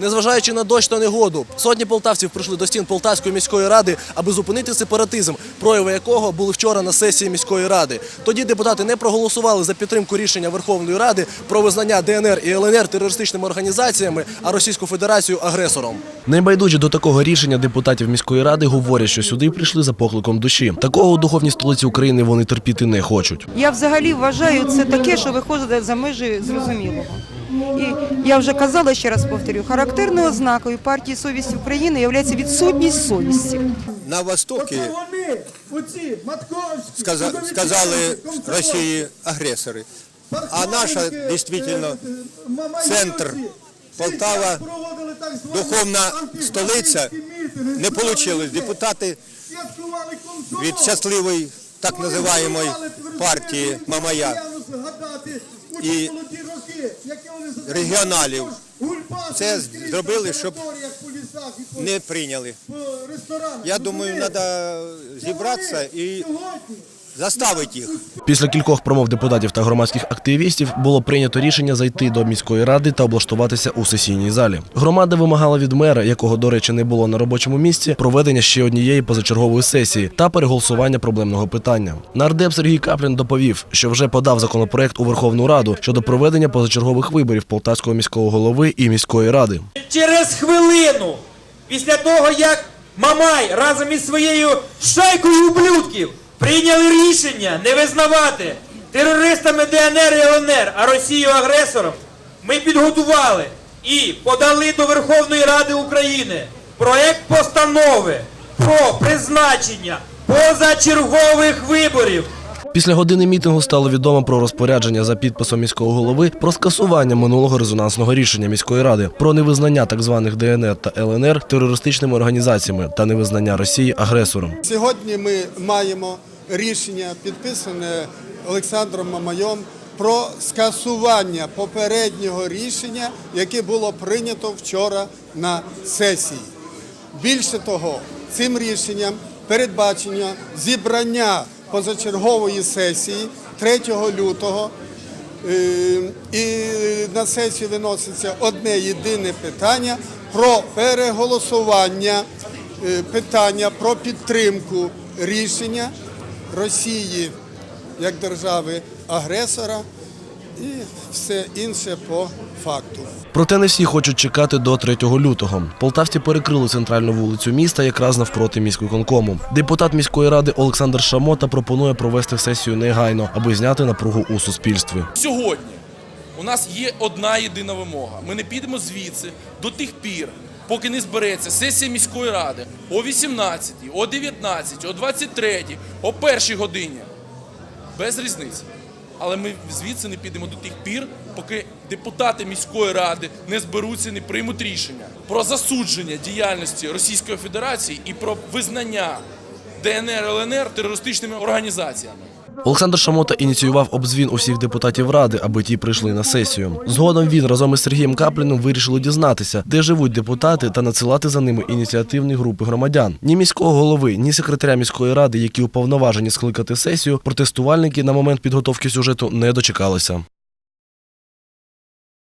Незважаючи на дощ та негоду, сотні полтавців прийшли до стін Полтавської міської ради, аби зупинити сепаратизм, прояви якого були вчора на сесії міської ради. Тоді депутати не проголосували за підтримку рішення Верховної Ради про визнання ДНР і ЛНР терористичними організаціями, а Російську Федерацію агресором. Небайдужі до такого рішення депутатів міської ради говорять, що сюди прийшли за покликом душі. Такого у духовній столиці України вони терпіти не хочуть. Я взагалі вважаю це таке, що виходить за межі зрозумілого. І я вже казала, ще раз повторю, характерною ознакою партії Совість України є відсутність совісті. На Востокі сказали Росії агресори. А наша дійсно е, е, Мамаєвці, центр Полтава, духовна столиця, не вийшло. Депутати від щасливої так називаємої партії Мамая постійно згадати у ті І регіоналів. Це зробили, щоб не прийняли. Я думаю, треба зібратися і Заставити їх. Після кількох промов депутатів та громадських активістів було прийнято рішення зайти до міської ради та облаштуватися у сесійній залі. Громада вимагала від мера, якого, до речі, не було на робочому місці, проведення ще однієї позачергової сесії та переголосування проблемного питання. Нардеп Сергій Каплін доповів, що вже подав законопроект у Верховну Раду щодо проведення позачергових виборів Полтавського міського голови і міської ради. Через хвилину, після того, як Мамай разом із своєю шайкою ублюдків прийняли рішення не визнавати терористами ДНР і ЛНР, а Росію агресором, ми підготували і подали до Верховної Ради України проект постанови про призначення позачергових виборів Після години мітингу стало відомо про розпорядження за підписом міського голови про скасування минулого резонансного рішення міської ради про невизнання так званих ДНР та ЛНР терористичними організаціями та невизнання Росії агресором. Сьогодні ми маємо рішення, підписане Олександром Мамайом, про скасування попереднього рішення, яке було прийнято вчора на сесії. Більше того, цим рішенням передбачено зібрання позачергової сесії 3 лютого. Е, І на сесію виноситься одне єдине питання про переголосування е, питання про підтримку рішення Росії як держави агресора і все інше по факту. Проте не всі хочуть чекати до 3 лютого. Полтавці перекрили центральну вулицю міста якраз навпроти міськвиконкому. Депутат міської ради Олександр Шамота пропонує провести сесію негайно, аби зняти напругу у суспільстві. Сьогодні у нас є одна єдина вимога. Ми не підемо звідси до тих пір, поки не збереться сесія міської ради о 18, о 19, о 23, о першій годині. Без різниці. Але ми звідси не підемо до тих пір, поки депутати міської ради не зберуться, не приймуть рішення про засудження діяльності Російської Федерації і про визнання ДНР ЛНР терористичними організаціями. Олександр Шамота ініціював обзвін усіх депутатів ради, аби ті прийшли на сесію. Згодом він разом із Сергієм Капліном вирішили дізнатися, де живуть депутати, та надсилати за ними ініціативні групи громадян. Ні міського голови, ні секретаря міської ради, які уповноважені скликати сесію, протестувальники на момент підготовки сюжету не дочекалися.